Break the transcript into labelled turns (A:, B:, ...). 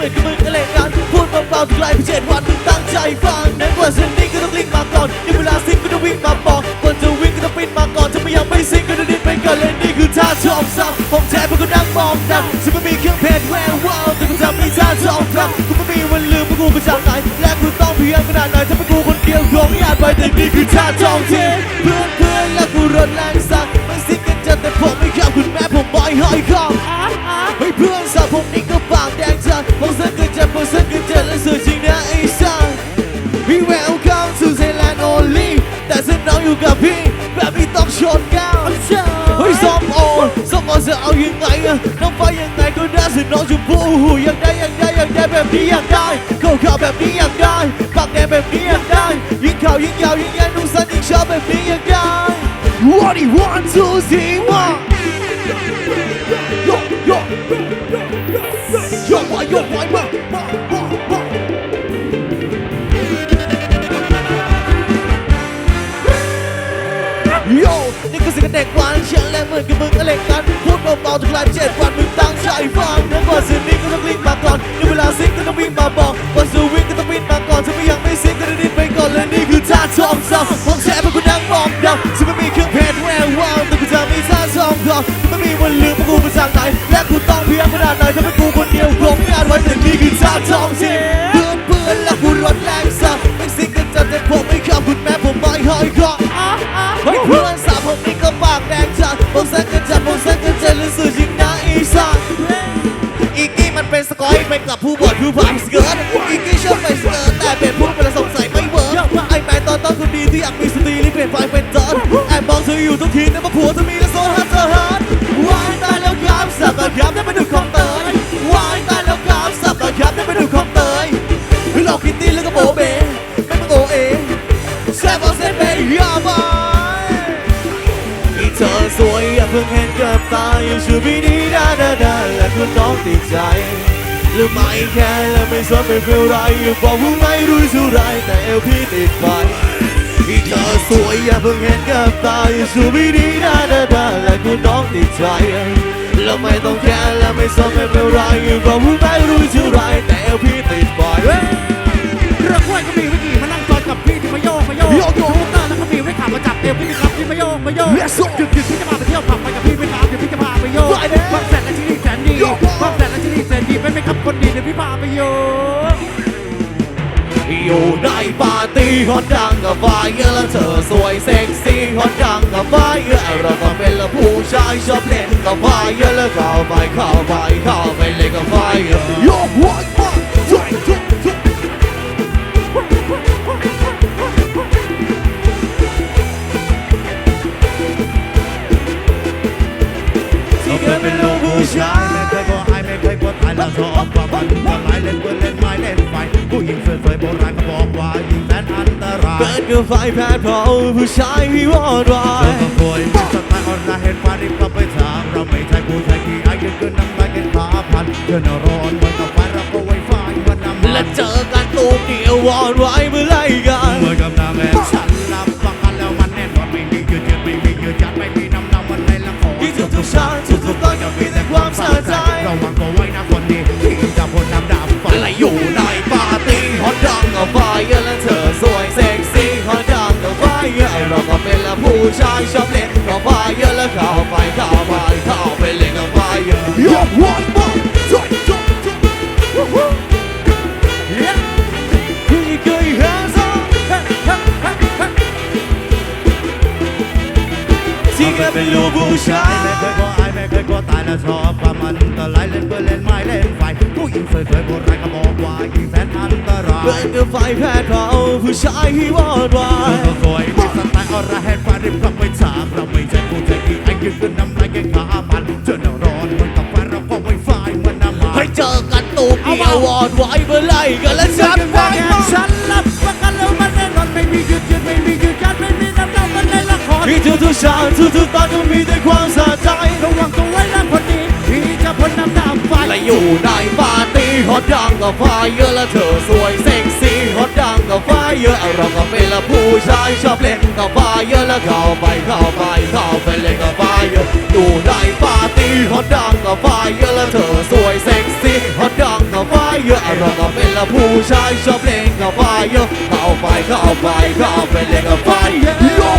A: มือกับมือกันเล่นกันพูดเบาๆไกลพิเศษวันตั้งใจฟังนั้นว่าสิ่นี้ก็ต้องลิงมาก่อนยังเวลาสิ่งก็ต้องวิ่งมาบอกคนจะวิ่งก็ต้องปิดมาก่อนถ้าไม่ยังไม่สิ่งก็ต้องดิ้นไปก่อนเล่นนี่คือท่าชอบซ้ำผมแท้เพราะก็นั่งมองดังฉันไม่มีเครื่องเพชรแวววาวแต่ก็ทำให้ท่าชอบครับกูไม่มีวันลืมว่ากูมาจากไหนและกูต้องพยายามขนาดไหนถ้าเป็นกูคนเดียวคงอยากไปแต่นี่คือท่าจองเทเพื่อนเพื่อนและกูรนแรงสักไม่สิ่งกันจะแต่ผมไม่ยอมคุณแม่ผมบอยห้อยคอเฮ้เพื่อนสาวผมนี่ก็ปากแด แบบนี้อยากได้เข้าข่าวแบบนี้อยากได้ปากแดงแบบนี้อยากได้ยิ่งข่าวยิ่งยาวยิ่งใหญ่นุ่งสั้นยิ่งชอบแบบนี้อยากได้ What do you want to see one โยโย โยไว้โยไว้มามามามาโยนี่คือสิ่งเด็กหวานเชียงและเหมือนกับมึงก็เล็กกันพูดเบาๆทุกลายเจ็ดวันมึงตั้งใจฟังนะก่อนสิ่งนี้ก็ต้องรีบมาก่อนในเวลาซิงก็ต้องวิ่งมาบอกก่อนสู่วิ่งก็ต้องวิ่งมาก่อนถ้าไม่ยังไม่ซิงก็ต้องรีบไปก่อนเลยนี่คือท่าทองซ้ำผมแชร์เป็นคนนั่งมองดาวซึ่งไม่มีเครื่องเพชรแวววาวแต่กูจะมีท่าทองก่อนไม่มีวันลืมว่ากูมาจากไหนและกูต้องเพียงขนาดไหนถ้าเป็ เป็นสกอยไปกับผู้บอดผู้ผ่านสเกิร์ตอีกกี้ชอบไปสเกิร์ตแต่เปลี่ยนผู้เป็นสงสัยไม่เวิร์กไอ้แมนตอนต้นคนดีที่อยากมีสตรีรีบเปลี่ยนไฟเป็นเจิร์ดแอบมองเธออยู่ทุกทีแต่มาผัวเธอมีและโซน เพิ่งเห็นกับตาอย่าชูบีดีดาดาดาและคุณน้องติดใจหรือไม่แค่และไม่สนไม่เป็นไรอย่าบอกว่าไม่รู้เท่าไรแต่เอวพี่ติดไฟที่เธอสวยอย่าเพิ่งเห็นกับตาอย่าชูบีดีดาดาดาและคุณน้องติดใจแล้วไม่ต้องแค่และไม่สนไม่เป็นไรอย่าบอกว่าไม่รู้เท่าไรแต่เอวพี่ติดไฟ
B: เรื่องกล้วยก็มีวิธีมานั่งจอยกับพี่ที่มาโยกมาโยก
A: โยกโยก
B: สกูตเตอร์แล้วก็มีไว้ขับมาจับเอวพี่มีครับที่มาโยกมาโยก
A: Let's go
B: หยุดหยุดพี่
A: อยู่ในปาร์ตี้ฮอตดังกับไฟเยอะแล้วเธอสวยเซ็กซี่ฮอตดังกับไฟเยอะเราก็เป็นละผู้ชายชอบเล่นกับไฟเยอะแล้วเข้าไปเข้าไปเข้าไปเล่นกับไฟเยอะโยกหัวมาจุ๊บจุ๊บจุ๊บที่เกิดเป็นลูกผู้ชาย
B: ไม่เคยกลัวอายไม่เคยกลัวตายแล้วชอบว่ามันก็หลายเล่นปืนเล่นไม้เล่นไฟผู้หญิงสวยๆโบราณเขาบอกว่ายิงแสนอันตราย
A: เปิดกับไฟแพ้เพราะผู้ชายที่วอดวา
B: เธอยก็ป่วยมีสไตล์ออนไลน์เห็นฟ้ารีบกลับไปถามเราไม่ใช่ผู้ชายที่อายุเกินน้ำลายเกินขาพันเธอน่ะร้อนเหมือนกับไฟเราก็ไวไฟมันน้ำมัน
A: และเจอกันตูมเดียววอดวายเมื่อไรกัน
B: เหมือนกับน้ำแม่ฉันรับประกันแล้วมันแน่นอนไม่มียืดเยื้อไม่มียืดยัดไม่มีน้ำหนักมันในละคร
A: ที่ทุกทุกๆชาติทุกทุกๆตอนก็มีแต่ความสะใจ
B: ระวังตัวไว้นะคน
A: เป็นละผู้ชายชอบเล่นกับไฟแล้วเข้าไปเข้าไปเข้าไปเล่นกับไฟยอะยกวันมาจอยจอยจอยวู้ฮู้คือเคยเห็นซ้ที่แกเป็นลูกผู้ชาย
B: ไม่เคยกลัวอายไม่เคยกลัวตายแล้วชอบความันก็หลายเล่นปืนเล่นไม้เล่นไฟผู้หญิงสวยๆโบราณเขาบอกว่ายิงแสนอันตราย
A: เปิ
B: ย
A: ดกับไฟแพ้เขาผู้ชายที่วอดวา
B: ยายที่อายุเกินน้ำลายเกินขาพันเธอน่ะร้อนเหมือนกับไฟเราก็ไวไฟมันน้ำมัน
A: ให้เจอกันตูมเดียววอดไว้เมื่อไหรกันและฉันไปมา
B: ฉันรับประกันแล้วมันแน่นอนไม่มีหยุดหยุดไม่มีหยุดยัดไม่มีน้ำหนักมันในละคร
A: ที่ทุกทุกๆเช้าทุกทุกๆตอนก็มีแต่ความสะใจ
B: ระวังตัวไว้นะคนดีที่จะพ่นน้ำดำไฟ
A: และอยู่ในปาร์ตี้ฮอตดังกับไฟเยอะและเธอสวยเซ็กซี่ฮอต ดังกับไฟเยอะเราก็เป็นละผู้ชายชอบเล่นกับไฟเยอะแล้วเข้าไปเข้าไปเข้าไปเล่นกับไฟเยอะอยู่ในปาร์ตี้ฮอตดังกับไฟเยอะแล้วเธอสวยเซ็กซี่ฮอตดังกับไฟเยอะเราก็เป็นละผู้ชายชอบเล่นกับไฟเยอะเข้าไปเข้าไปเข้าไปเล่นกับไฟเยอะ